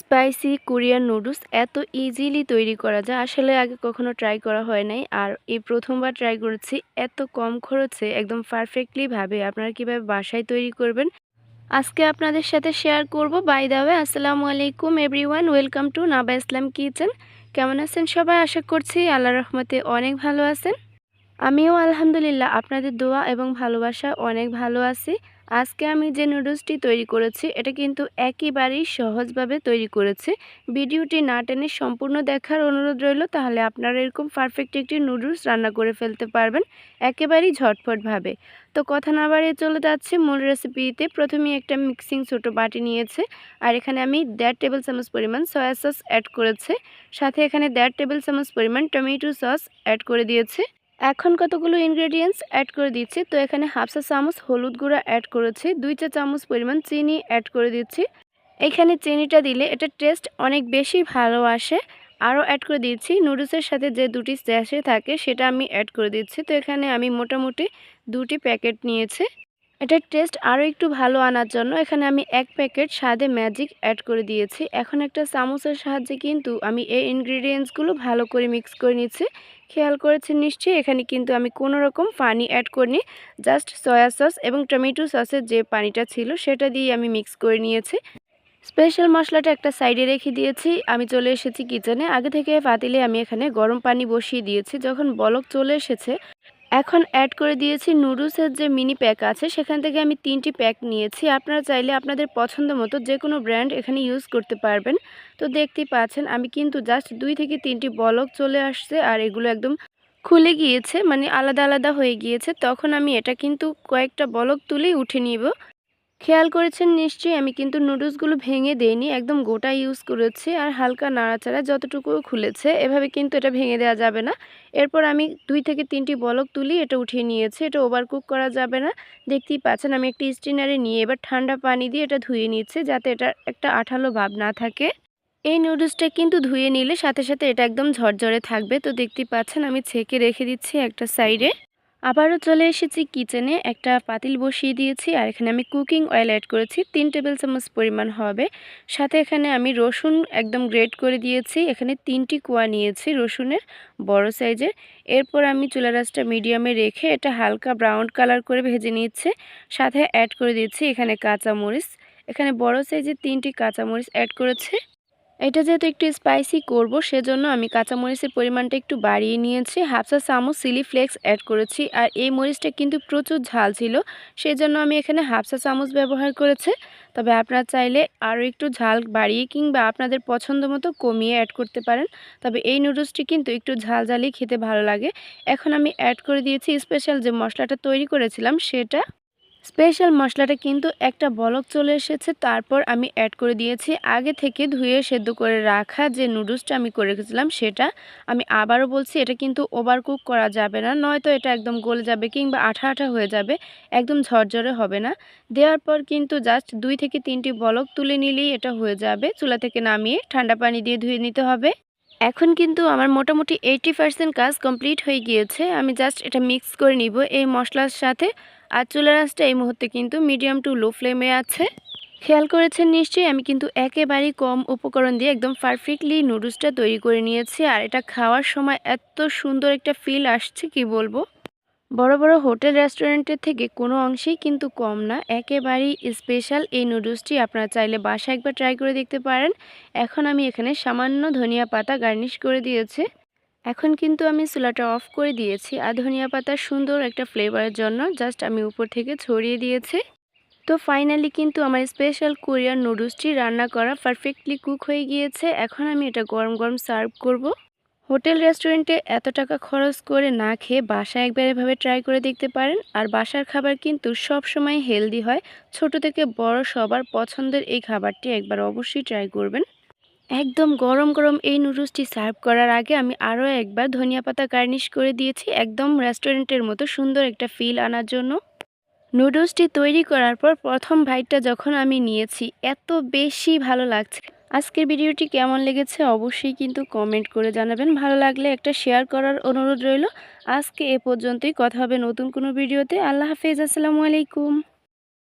Spicy Korean noodles এত easily তৈরি করা যায়, আসলে আগে কখনো ট্রাই করা হয় নাই। আর এই প্রথমবার ট্রাই করেছি, এত কম খরচে, একদম পারফেক্টলি ভাবে। আপনারা কীভাবে বাসায় তৈরি করবেন, আজকে আপনাদের সাথে শেয়ার করব। বাই দা ওয়ে আসসালামু আলাইকুম everyone welcome to Naba Islam kitchen কেমন আছেন সবাই? আশা করছি আল্লাহ রহমতে অনেক ভালো আছেন। আমিও আলহামদুলিল্লাহ আপনাদের দোয়া এবং ভালোবাসা অনেক ভালো আছি। আজকে আমি যে নুডলসটি তৈরি করেছি, এটা কিন্তু একেবারেই সহজভাবে তৈরি করেছি। ভিডিওটি না টেনে সম্পূর্ণ দেখার অনুরোধ রইল, তাহলে আপনারা এরকম পারফেক্ট একটি নুডলস রান্না করে ফেলতে পারবেন একেবারেই ঝটফটভাবে তো কথা না বাড়িয়ে চলে যাচ্ছে মূল রেসিপিতে প্রথমে একটা মিক্সিং ছোটো বাটি নিয়েছে, আর এখানে আমি দেড় টেবিল চামচ পরিমাণ সয়া সস অ্যাড করেছে। সাথে এখানে দেড় টেবিল চামচ পরিমাণ টমেটো সস অ্যাড করে দিয়েছে। এখন কতগুলো ইনগ্রেডিয়েন্টস অ্যাড করে দিচ্ছি? তো এখানে হাফ চা চামচ হলুদ গুঁড়া অ্যাড করেছি, দুই চা চামচ পরিমাণ চিনি অ্যাড করে দিচ্ছি। এখানে চিনিটা দিলে এটা টেস্ট অনেক বেশি ভালো আসে। আরও অ্যাড করে দিচ্ছি নুডলসের সাথে যে দুটি স্যাশে থাকে সেটা আমি অ্যাড করে দিচ্ছি। তো এখানে আমি মোটামুটি দুটি প্যাকেট নিয়েছি। এটার টেস্ট আরও একটু ভালো আনার জন্য এখানে আমি এক প্যাকেট স্বাদে ম্যাজিক অ্যাড করে দিয়েছি। এখন একটা চামচের সাহায্যে কিন্তু আমি এই ইনগ্রিডিয়েন্টসগুলো ভালো করে মিক্স করে নিচ্ছি। খেয়াল করেছেন নিশ্চয়ই? এখানে কিন্তু আমি কোনো রকম পানি অ্যাড করিনি। জাস্ট সয়া সস এবং টমেটো সসের যে পানিটা ছিল সেটা দিয়ে আমি মিক্স করে নিয়েছি। স্পেশাল মশলাটা একটা সাইডে রেখে দিয়েছি। আমি চলে এসেছি কিচেনে আগে থেকে পাতিলে আমি এখানে গরম পানি বসিয়ে দিয়েছি। যখন বলক চলে এসেছে এখন অ্যাড করে দিয়েছি নুডলসের যে মিনি প্যাক আছে, সেখান থেকে আমি তিনটি প্যাক নিয়েছি। আপনারা চাইলে আপনাদের পছন্দ মতো যে কোনো ব্র্যান্ড এখানে ইউজ করতে পারবেন। তো দেখতেই পাচ্ছেন, আমি কিন্তু জাস্ট দুই থেকে তিনটি বলক চলে আসছে আর এগুলো একদম খুলে গিয়েছে মানে আলাদা আলাদা হয়ে গিয়েছে। তখন আমি এটা কিন্তু কয়েকটা বলক তুলেই উঠে নিব। খেয়াল করেছেন নিশ্চয়ই, আমি কিন্তু নুডলসগুলো ভেঙে দেইনি, একদম গোটা ইউজ করেছি আর হালকা নাড়াচাড়া যতটুকু খুলেছে, এভাবে কিন্তু এটা ভেঙে দেওয়া যাবে না। এরপর আমি দুই থেকে তিনটি বলক তুলি, এটা উঠিয়ে নিয়েছি, এটা ওভারকুক করা যাবে না। দেখতেই পাচ্ছেন, আমি একটি স্টিনারে নিয়ে এবার ঠান্ডা পানি দিয়ে এটা ধুয়ে নিচ্ছি, যাতে এটা একটা আঠালো ভাব না থাকে। এই নুডলসটা কিন্তু ধুয়ে নিলে সাথে সাথে এটা একদম ঝরঝরে থাকবে, তো দেখতেই পাচ্ছেন, আমি ছেঁকে রেখে দিচ্ছি একটা সাইডে আবারও চলে এসেছি কিচেনে। একটা পাতিল বসিয়ে দিয়েছি আর এখানে আমি কুকিং অয়েল অ্যাড করেছি। তিন টেবিল চামচ পরিমাণ হবে। সাথে এখানে আমি রসুন একদম গ্রেট করে দিয়েছি। এখানে তিনটি কোয়া নিয়েছি রসুনের বড় সাইজের। এরপর আমি চুলা রাসটা মিডিয়ামে রেখে এটা হালকা ব্রাউন কালার করে ভেজে নিচ্ছে সাথে অ্যাড করে দিচ্ছি এখানে কাঁচামরিচ। এখানে বড় সাইজের তিনটি কাঁচামরিচ অ্যাড করেছে। এটা যেহেতু একটু স্পাইসি করব, সেজন্য আমি কাঁচামরিচের পরিমাণটা একটু বাড়িয়ে নিয়েছি। হাফ চা চামচ চিলি ফ্লেক্স অ্যাড করেছি। আর এই মরিচটা কিন্তু প্রচুর ঝাল ছিল, সেজন্য আমি এখানে হাফ চা চামচ ব্যবহার করেছি। তবে আপনারা চাইলে আরও একটু ঝাল বাড়িয়ে কিংবা আপনাদের পছন্দ মতো কমিয়ে অ্যাড করতে পারেন। তবে এই নুডলসটি কিন্তু একটু ঝাল ঝালই খেতে ভালো লাগে। এখন আমি অ্যাড করে দিয়েছি স্পেশাল যে মশলাটা তৈরি করেছিলাম, সেটা স্পেশাল মশলাটা কিন্তু একটা বলক চলে এসেছে, তারপর আমি অ্যাড করে দিয়েছি। আগে থেকে ধুয়ে সেদ্ধ করে রাখা যে নুডলসটা আমি করে রেখেছিলাম সেটা, আমি আবারও বলছি এটা কিন্তু ওভার কুক করা যাবে না, নয়তো এটা একদম গলে যাবে কিংবা আঠা আঠা হয়ে যাবে, একদম ঝরঝরে হবে না। দেওয়ার পর কিন্তু জাস্ট দুই থেকে তিনটি বলক তুলে নিলেই এটা হয়ে যাবে, চুলা থেকে নামিয়ে ঠান্ডা পানি দিয়ে ধুয়ে নিতে হবে। এখন কিন্তু আমার মোটামুটি এইটি পার্সেন্ট কাজ কমপ্লিট হয়ে গিয়েছে, আমি জাস্ট এটা মিক্স করে নিব এই মশলার সাথে। আর চুলার আঁচটা এই মুহূর্তে কিন্তু মিডিয়াম টু লো ফ্লেমে আছে। খেয়াল করেছেন নিশ্চয়ই, আমি কিন্তু একেবারেই কম উপকরণ দিয়ে একদম পারফেক্টলি নুডলসটা তৈরি করে নিয়েছি, আর এটা খাওয়ার সময় এত সুন্দর একটা ফিল আসছে, কি বলব? বড় বড় হোটেল রেস্টুরেন্টের থেকে কোনো অংশেই কিন্তু কম না, একেবারেই স্পেশাল এই নুডলসটি আপনারা চাইলে বাসায় একবার ট্রাই করে দেখতে পারেন। এখন আমি এখানে সামান্য ধনিয়া পাতা গার্নিশ করে দিয়েছি। এখন কিন্তু আমি চুলাটা অফ করে দিয়েছি আর ধনিয়া পাতার সুন্দর একটা ফ্লেভারের জন্য। জাস্ট আমি উপর থেকে ছড়িয়ে দিয়েছি। তো ফাইনালি কিন্তু আমার স্পেশাল কোরিয়ান নুডলসটি রান্না করা পারফেক্টলি কুক হয়ে গিয়েছে। এখন আমি এটা গরম গরম সার্ভ করব। হোটেল রেস্টুরেন্টে এত টাকা খরচ করে না খেয়ে বাসায় একবার এভাবে ট্রাই করে দেখতে পারেন। আর বাসার খাবার কিন্তু সব সময় হেলদি হয়। ছোট থেকে বড় সবার পছন্দের এই খাবারটি একবার অবশ্যই ট্রাই করবেন। একদম গরম গরম এই নুডলসটি সার্ভ করার আগে আমি আরও একবার ধনিয়া পাতা গার্নিশ করে দিয়েছি, একদম রেস্টুরেন্টের মতো সুন্দর একটা ফিল আনার জন্য। নুডলসটি তৈরি করার পর প্রথম ভাইটটা যখন আমি নিয়েছি, এত বেশি ভালো লাগছে। আজকের ভিডিওটি কেমন লেগেছে অবশ্যই কিন্তু কমেন্ট করে জানাবেন। ভালো লাগলে একটা শেয়ার করার অনুরোধ রইল। আজকে এ পর্যন্তই, কথা হবে নতুন কোনো ভিডিওতে। আল্লাহ হাফেজ, আসসালামু আলাইকুম।